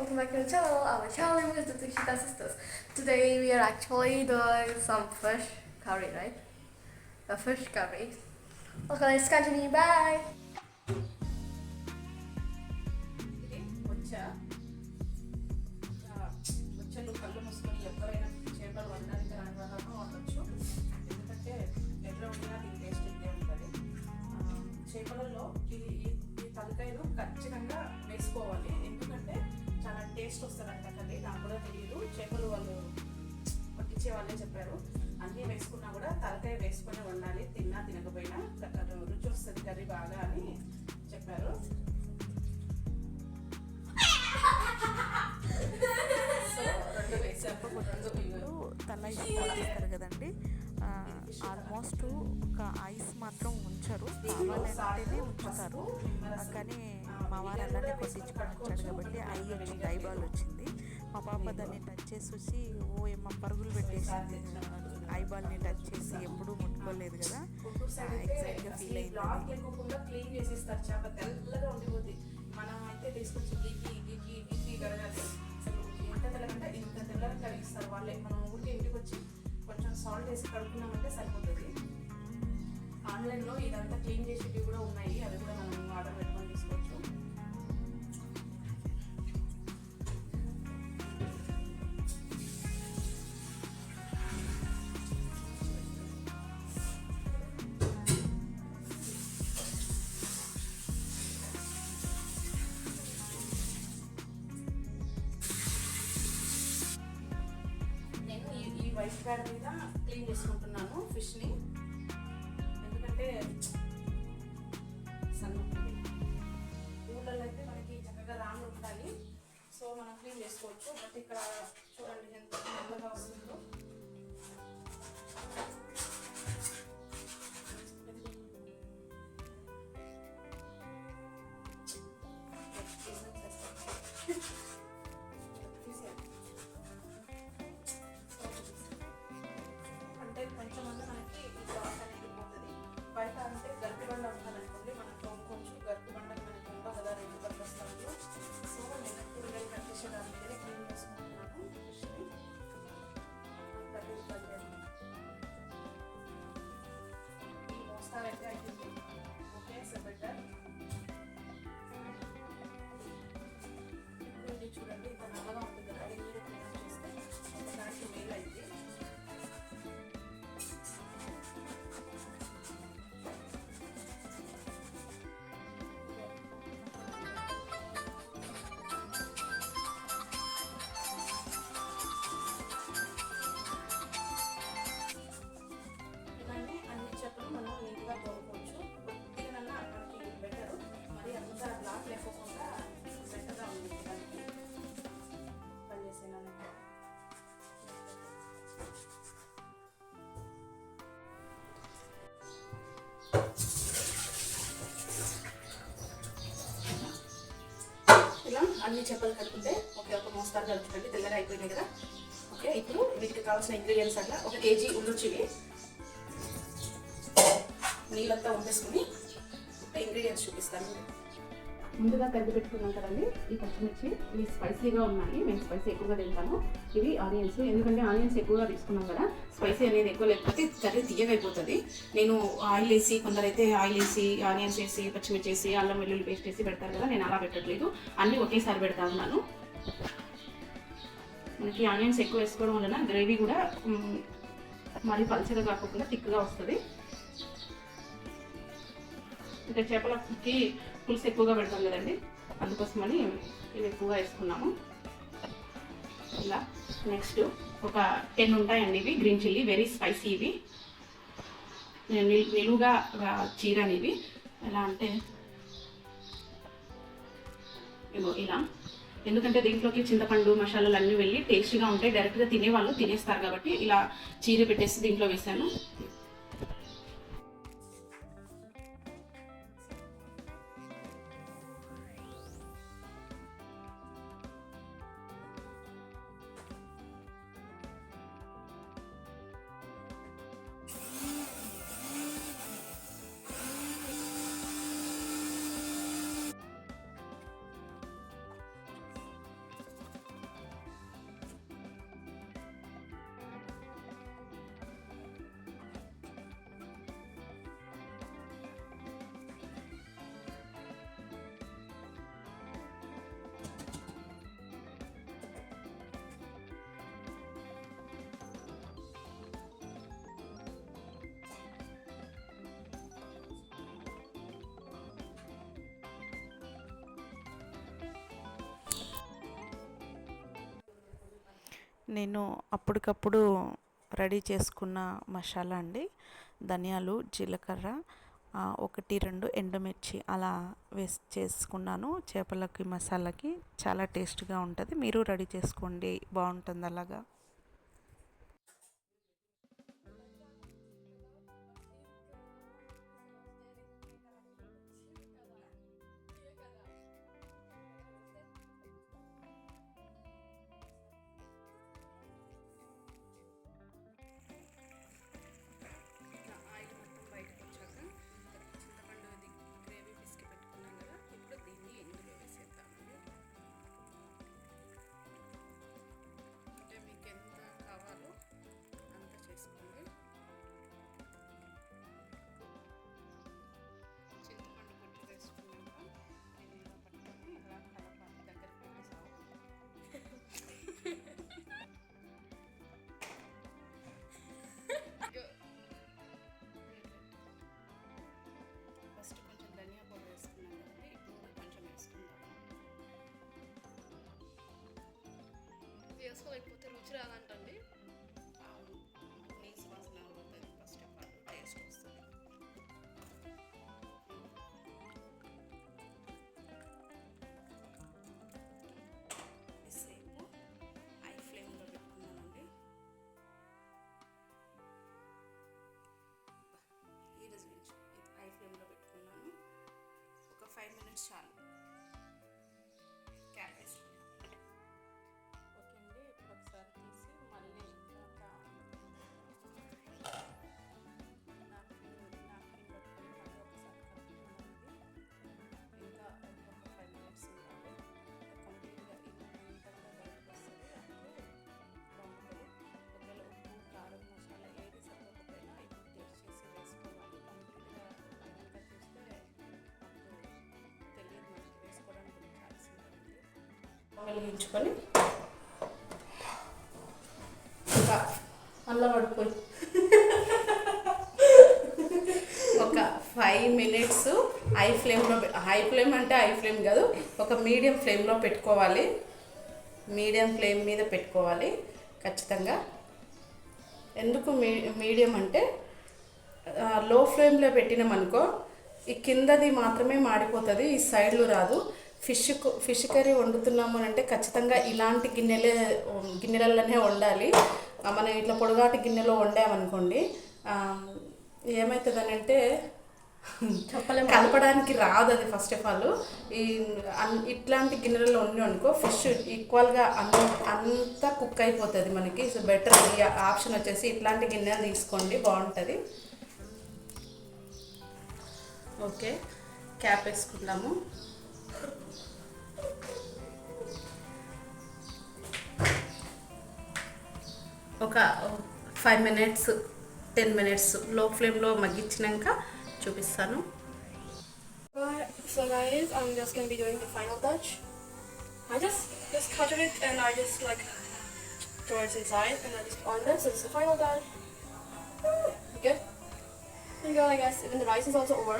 welcome back to the channel. I'm Charlie with the Tushita sisters. Today we are actually doing some fish curry, right? A fish curry. Okay, let's continue. Bye. తిన్నా తినకపోయినా రుచి వస్తుంది curry బాగా అని చెప్పారు. తల కదండి. Almost ఒక ఐస్ మాత్రం ఉంచరు. కావాలంటేనే ఉంచుతారు. కానీ మా వారు అలానే కొట్టించుకొని వచ్చాడు కాబట్టి ఐ వచ్చింది ఐ బాల్ వచ్చింది. మా పాప దాన్ని టచ్ చేసి చూసి ఓ ఏమో పరుగులు పెట్టేసింది. ఐ బాల్ని టచ్ చేసి ఎప్పుడూ ముట్టుకోలేదు కదా. గుంటూరు సైడ్ అయితే ఎగ్జాక్ట్గా ఫీల్ అయింది. మనం అయితే తీసుకొచ్చి గీకి గీకి గీకి కడగాలి. అసలు ఎంత తెల్లగంటే ఇంత తెల్లగా కడిగిస్తారు. వాళ్ళే మనం ఊరికి ఇంటికి వచ్చి కొంచెం సాల్ట్ వేసి కడుక్కున్నామంటే సరిపోతుంది. ఆన్లైన్లో ఇదంతా క్లీన్ చేసేవి కూడా ఉన్నాయి. అవి కూడా మనం ఆర్డర్ ప్యాడ్ మీద క్లీన్ చేసుకుంటున్నాను ఫిష్ని ఎందుకంటే సన్నది ఊళ్ళలో అయితే మనకి చక్కగా రాళ్ళు ఉంటాయి. సో మనం క్లీన్ చేసుకోవచ్చు. బట్ ఇక్కడ చూడండి ఎంత నల్లగా వస్తుందో అన్ని చేపలు కలుపుకుంటే ఒకే ఒక మోస్తారు కలుపుకోండి తెల్లగా అయిపోయినాయి కదా. ఓకే ఇప్పుడు వీటికి కావాల్సిన ఇంగ్రీడియంట్స్ అట్లా ఒక కేజీ ఉండొచ్చివి నీళ్ళంతా వంపేసుకుని ఇంగ్రీడియంట్స్ చూపిస్తాను. ముందుగా కలిపి పెట్టుకున్నాం కదండి. ఈ పచ్చిమిర్చి ఇవి స్పైసీగా ఉన్నాయి. మేము స్పైసీ ఎక్కువగా తింటాము. ఇవి ఆనియన్స్. ఎందుకంటే ఆనియన్స్ ఎక్కువగా తీసుకున్నాం కదా స్పైసీ అనేది ఎక్కువ లేకపోతే కర్రీ తీయగైపోతుంది. అయిపోతుంది నేను ఆయిల్ వేసి కొందరైతే ఆయిల్ వేసి ఆనియన్స్ వేసి పచ్చిమిర్చి వేసి అల్లం వెల్లుల్లి పేస్ట్ వేసి పెడతారు కదా నేను అలా పెట్టట్లేదు. అన్నీ ఒకేసారి పెడతా ఉన్నాను. మనకి ఆనియన్స్ ఎక్కువ వేసుకోవడం వలన గ్రేవీ కూడా మరి మరీ పల్చగా కాకుండా థిక్గా వస్తుంది. ఇంకా చేపలకి పులుసు ఎక్కువగా పెడతాం కదండి. అందుకోసమని ఇవి ఎక్కువగా వేసుకున్నాము. ఇలా నెక్స్ట్ ఒక టెన్ ఉంటాయండి ఇవి గ్రీన్ చిల్లీ వెరీ స్పైసీ ఇవి. నిలువుగా చీరని ఇవి. ఎలా అంటే ఇగో ఇలా. ఎందుకంటే దీంట్లోకి చింతపండు మసాలాలు అన్నీ వెళ్ళి టేస్టీగా ఉంటాయి. డైరెక్ట్గా తినేవాళ్ళు తినేస్తారు కాబట్టి ఇలా చీర పెట్టేసి దీంట్లో వేసాను. నేను అప్పటికప్పుడు రెడీ చేసుకున్న మసాలా అండి. ధనియాలు జీలకర్ర ఒకటి రెండు ఎండుమిర్చి అలా వేసి చేసుకున్నాను. చేపలకి మసాలాకి చాలా టేస్ట్గా ఉంటుంది. మీరు రెడీ చేసుకోండి. బాగుంటుంది అలాగా. ఫైవ్ వెలిగించుకొని ఒక అల్లం పడిపోయి ఒక ఫైవ్ మినిట్స్ హై ఫ్లేమ్లో హై ఫ్లేమ్ అంటే హై ఫ్లేమ్ కాదు ఒక మీడియం ఫ్లేమ్లో పెట్టుకోవాలి. మీడియం ఫ్లేమ్ మీద పెట్టుకోవాలి ఖచ్చితంగా. ఎందుకు మీ మీడియం అంటే లో ఫ్లేమ్లో పెట్టినామనుకో ఈ కిందది మాత్రమే మాడిపోతుంది ఈ సైడ్లు రాదు. ఫిష్ ఫిష్ కర్రీ వండుతున్నాము అని అంటే ఖచ్చితంగా ఇలాంటి గిన్నెలే గిన్నెలలోనే వండాలి. మనం ఇట్లా పొడగాటి గిన్నెలో వండామనుకోండి ఏమవుతుందని అంటే చెప్పలేము. కలపడానికి రాదు అది ఫస్ట్ ఆఫ్ ఆల్ ఈ ఇట్లాంటి గిన్నెలలో వండి అనుకో ఫిష్ ఈక్వల్గా అన్ అంతా కుక్ అయిపోతుంది మనకి. సో బెటర్ ఈ ఆప్షన్ వచ్చేసి ఇట్లాంటి గిన్నెలు తీసుకోండి బాగుంటుంది. ఓకే. క్యాప్ వేసుకుందాము. ఒక five minutes ten minutes low ఫ్లేమ్లో మగ్గించినాక చూపిస్తాను Right, so guys, I'm just gonna be doing the final touch. I just just cut it and I just like throw it inside and I just on this. So it's the final touch. Good. There you go, I guess. Even the rice is also over.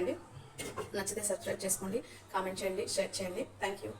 అండి. నచ్చితే subscribe చేసుకోండి comment చేయండి share చేయండి. Thank you